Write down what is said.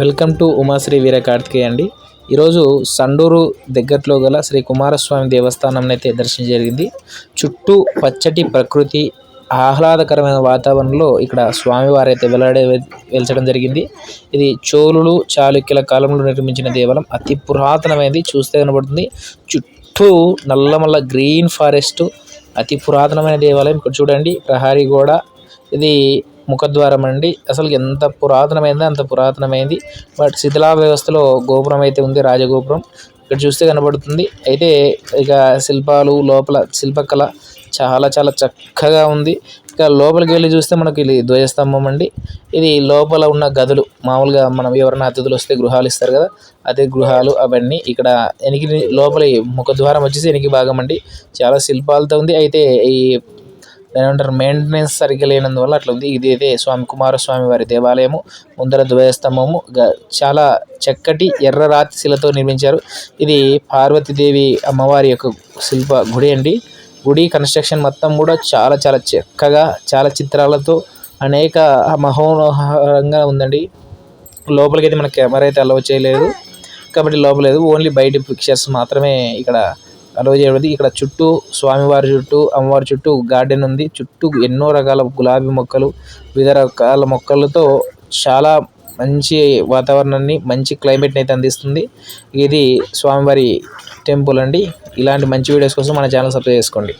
Welcome to Umasri Veera Karthikeya అండి. ఈరోజు సండూరు దగ్గరలో గల శ్రీ కుమారస్వామి దేవస్థానం అయితే దర్శనం జరిగింది. చుట్టూ పచ్చటి ప్రకృతి ఆహ్లాదకరమైన వాతావరణంలో ఇక్కడ స్వామివారు అయితే వెల్లడి వెలచడం జరిగింది. ఇది చోళులు చాళుక్యుల కాలంలో నిర్మించిన దేవాలయం. అతి పురాతనమైనది చూస్తే కనబడుతుంది. చుట్టూ నల్లమల్ల గ్రీన్ ఫారెస్ట్ అతి పురాతనమైన దేవాలయం. ఇక్కడ చూడండి ప్రహారీ గోడ. ఇది ముఖద్వారం అండి అసలు ఎంత పురాతనమైందో అంత పురాతనమైంది. బట్ శిథిలా వ్యవస్థలో గోపురం అయితే ఉంది రాజగోపురం. ఇక్కడ చూస్తే కనబడుతుంది. అయితే ఇక శిల్పాలు లోపల శిల్పకళ చాలా చాలా చక్కగా ఉంది. ఇక లోపలికి వెళ్ళి చూస్తే మనకి ఇది ధ్వజస్తంభం అండి ఇది లోపల ఉన్న గదులు. మామూలుగా మనం ఎవరైనా అతిథులు వస్తే గృహాలు ఇస్తారు కదా. అదే గృహాలు అవన్నీ ఇక్కడ ఎనికి లోపల ముఖద్వారం వచ్చేసి ఎనికి భాగం అండి చాలా శిల్పాలతో ఉంది. అయితే ఈ ఏమంటారు మెయింటెనెన్స్ సరిగ్గా లేనందువల్ల అట్లా ఉంది ఇది స్వామి కుమారస్వామి వారి దేవాలయము ముందర ధ్వజస్తంభము గ- చాలా చక్కటి ఎర్ర రాతి శిలతో నిర్మించారు. ఇది పార్వతీదేవి అమ్మవారి యొక్క శిల్ప గుడి అండి. గుడి కన్స్ట్రక్షన్ మొత్తం కూడా చాలా చాలా చక్కగా చాలా చిత్రాలతో అనేక మహోనోహరంగా ఉందండి. లోపలికి అయితే మన కెమెరా అయితే అలౌ చేయలేదు. కాబట్టి లోపలేదు ఓన్లీ బయట పిక్చర్స్ మాత్రమే ఇక్కడ అలౌ చేయబడింది. ఇక్కడ చుట్టూ స్వామివారి చుట్టూ అమ్మవారి చుట్టూ గార్డెన్ ఉంది. చుట్టూ ఎన్నో రకాల గులాబీ మొక్కలు వివిధ రకాల మొక్కలతో చాలా మంచి వాతావరణాన్ని మంచి క్లైమేట్ని అయితే అందిస్తుంది. ఇది స్వామివారి టెంపుల్ అండి. ఇలాంటి మంచి వీడియోస్ కోసం మన ఛానల్ సబ్స్క్రైబ్ చేసుకోండి.